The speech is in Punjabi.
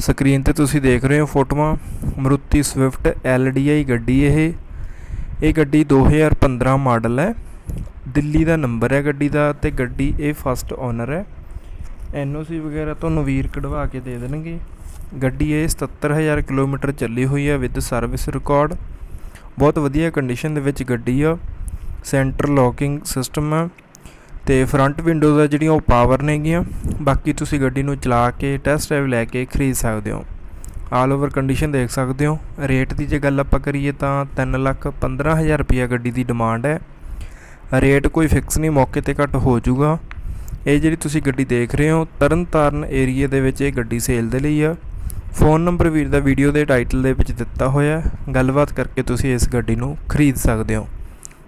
ਸਕਰੀਨ ਤੇ ਤੁਸੀਂ ਦੇਖ ਰਹੇ ਹੋ ਫੋਟੋਆਂ। ਮਰੂਤੀ ਸਵਿਫਟ LDI ਗੱਡੀ ਇਹ। ਇਹ ਗੱਡੀ 2015 ਮਾਡਲ ਹੈ। ਦਿੱਲੀ ਦਾ ਨੰਬਰ ਹੈ ਗੱਡੀ ਦਾ ਤੇ ਗੱਡੀ ਇਹ ਫਸਟ ਓਨਰ ਹੈ। NOC ਵਗੈਰਾ ਤੁਹਾਨੂੰ ਵੀਰ ਕਢਵਾ ਕੇ ਦੇ ਦੇਣਗੇ। ਗੱਡੀ ਇਹ 77000 ਕਿਲੋਮੀਟਰ ਚੱਲੀ ਹੋਈ ਹੈ ਵਿਦ ਸਰਵਿਸ ਰਿਕਾਰਡ ਬਹੁਤ ਵਧੀਆ ਕੰਡੀਸ਼ਨ ਦੇ ਵਿੱਚ ਗੱਡੀ ਆ। ਸੈਂਟਰ ਲੋਕਿੰਗ ਸਿਸਟਮ ਹੈ। ਤੇ ਫਰੰਟ ਵਿੰਡੋਜ਼ ਆ ਜਿਹੜੀਆਂ ਉਹ ਪਾਵਰ ਨੇਗੀਆਂ, ਬਾਕੀ ਤੁਸੀਂ ਗੱਡੀ ਨੂੰ ਚਲਾ ਕੇ ਟੈਸਟ ਡਰਾਈਵ ਲੈ ਕੇ ਖਰੀਦ ਸਕਦੇ ਹੋ। ਆਲ ਓਵਰ ਕੰਡੀਸ਼ਨ ਦੇਖ ਸਕਦੇ ਹੋ। ਰੇਟ ਦੀ ਜੇ ਗੱਲ ਆਪਾਂ ਕਰੀਏ ਤਾਂ 3 ਲੱਖ 15000 ਰੁਪਿਆ ਗੱਡੀ ਦੀ ਡਿਮਾਂਡ ਹੈ। ਰੇਟ ਕੋਈ ਫਿਕਸ ਨਹੀਂ, ਮੌਕੇ ਤੇ ਘੱਟ ਹੋ ਜਾਊਗਾ। ਇਹ ਜਿਹੜੀ ਤੁਸੀਂ ਗੱਡੀ ਦੇਖ ਰਹੇ ਹੋ, ਤਰਨਤਾਰਨ ਏਰੀਆ ਦੇ ਵਿੱਚ ਇਹ ਗੱਡੀ ਸੇਲ ਦੇ ਲਈ ਆ। ਫੋਨ ਨੰਬਰ ਵੀਰ ਦਾ ਵੀਡੀਓ ਦੇ ਟਾਈਟਲ ਦੇ ਵਿੱਚ ਦਿੱਤਾ ਹੋਇਆ ਗੱਲਬਾਤ ਕਰਕੇ ਤੁਸੀਂ ਇਸ ਗੱਡੀ ਨੂੰ ਖਰੀਦ ਸਕਦੇ ਹੋ।